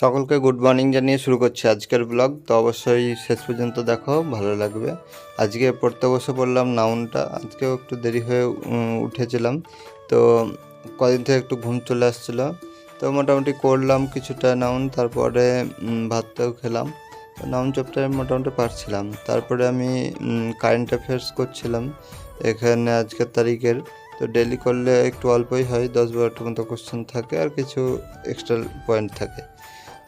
সকলকে good morning জানিয়ে শুরু করছি আজকের ব্লগ। তো অবশ্যই শেষ পর্যন্ত দেখো, ভালো লাগবে। আজকে পড়তে বসে পড়লাম নাউনটা। আজকেও একটু দেরি হয়ে উঠেছিলাম। তো কদিন থেকে একটু ঘুম চলে আসছিল। তো মোটামুটি করলাম কিছুটা নাউন, তারপরে ভাতটাও খেলাম। তো নাউন চ্যাপ্টার মোটামুটি পারছিলাম। তারপরে আমি কারেন্ট অ্যাফেয়ার্স করছিলাম এখানে আজকের তারিখের। তো ডেলি করলে একটু অল্পই হয়, দশ বারোটা মতো কোশ্চেন থাকে আর কিছু এক্সট্রা পয়েন্ট থাকে।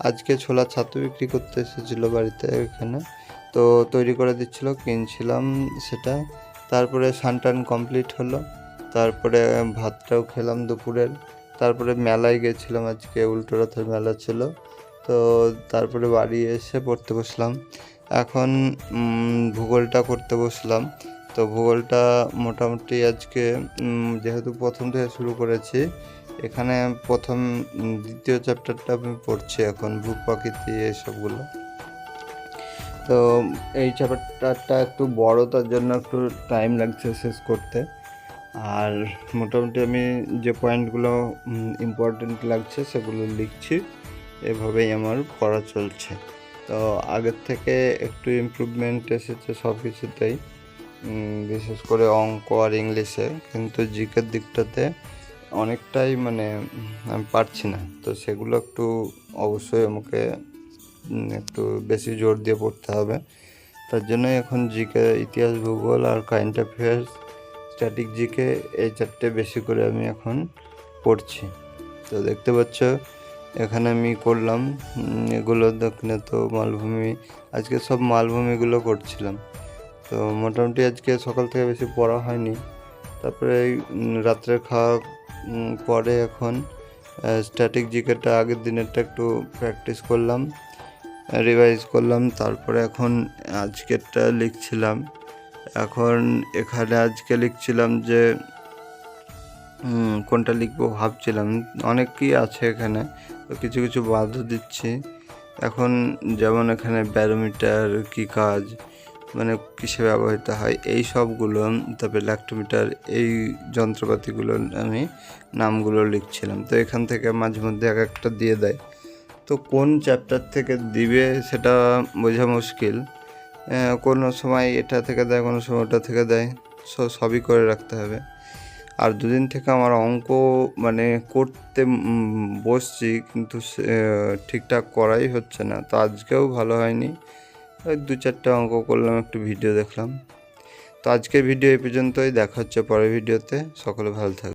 আজকে ছোলা ছাতু বিক্রি করতে এসেছিল বাড়িতে এখানে। তো তৈরি করে দিচ্ছিল, কিনছিলাম সেটা। তারপরে সানটান কমপ্লিট হলো। তারপরে ভাতটাও খেলাম দুপুরের। তারপরে মেলায় গেছিলাম আজকে, উল্টো রথের মেলা ছিল। তো তারপরে বাড়ি এসে পড়তে বসলাম। এখন ভূগোলটা করতে বসলাম। তো ভূগোলটা মোটামুটি আজকে যেহেতু প্রথম থেকে শুরু করেছি এখানে প্রথম দ্বিতীয় চ্যাপ্টারটা আমি পড়ছি এখন ভূ প্রকৃতি এসবগুলো। তো এই চ্যাপ্টারটা একটু বড়, তার জন্য একটু টাইম লাগছে শেষ করতে। আর মোটামুটি আমি যে পয়েন্টগুলো ইম্পর্টেন্ট লাগছে, সেগুলো লিখছি। এভাবেই আমার পড়া চলছে। তো আগের থেকে একটু ইমপ্রুভমেন্ট এসেছে সব কিছুতেই বিশেষ করে অঙ্ক আর ইংলিশে। কিন্তু জিকের দিকটাতে অনেকটাই মানে আমি পারছি না। তো সেগুলো একটু অবশ্যই আমাকে একটু বেশি জোর দিয়ে পড়তে হবে। তার জন্যই এখন জিকে ইতিহাস, ভূগোল আর কারেন্ট অ্যাফেয়ার্স স্ট্যাটিক জিকে এই চারটে বেশি করে আমি এখন পড়ছি। তো দেখতে পাচ্ছ, এখানে আমি করলাম এগুলো দক্ষিণে তো মালভূমি, আজকে সব মালভূমিগুলো করছিলাম। তো মোটামুটি আজকে সকাল থেকে বেশি পড়া হয়নি। তারপরে এই রাত্রে খাওয়া পরে এখন স্ট্যাটিক জিকেটা আগের দিনেরটা একটু প্র্যাকটিস করলাম রিভাইজ করলাম, তারপরে এখন আজকেরটা লিখছিলাম। এখন এখানে আজকে লিখছিলাম যে কোনটা লিখব ভাবছিলাম, অনেকই আছে এখানে, তো কিছু কিছু বাধা দিচ্ছি। এখন যেমন এখানে ব্যারোমিটার কি কাজ মানে কিসে ব্যবহৃত হয়? এই সবগুলো তারপরে ল্যাক্টোমিটার এই যন্ত্রপাতিগুলো আমি নামগুলো লিখছিলাম। তো এখান থেকে মাঝে মধ্যে এক একটা দিয়ে দেয়। তো কোন চ্যাপ্টার থেকে দিবে সেটা বোঝা মুশকিল। কোনো সময় এটা থেকে দেয়, কোনো সময় ওটা থেকে দেয়। সব সবই করে রাখতে হবে। আর দুদিন থেকে আমার অঙ্ক মানে করতে বসছি, কিন্তু ঠিকঠাক করাই হচ্ছে না। তো আজকেও ভালো হয়নি। দু চারটা অঙ্ক করলাম, একটু ভিডিও দেখলাম। তো আজকের ভিডিও এই পর্যন্তই, দেখা হচ্ছে পরের ভিডিওতে সকলে ভালো থাকবে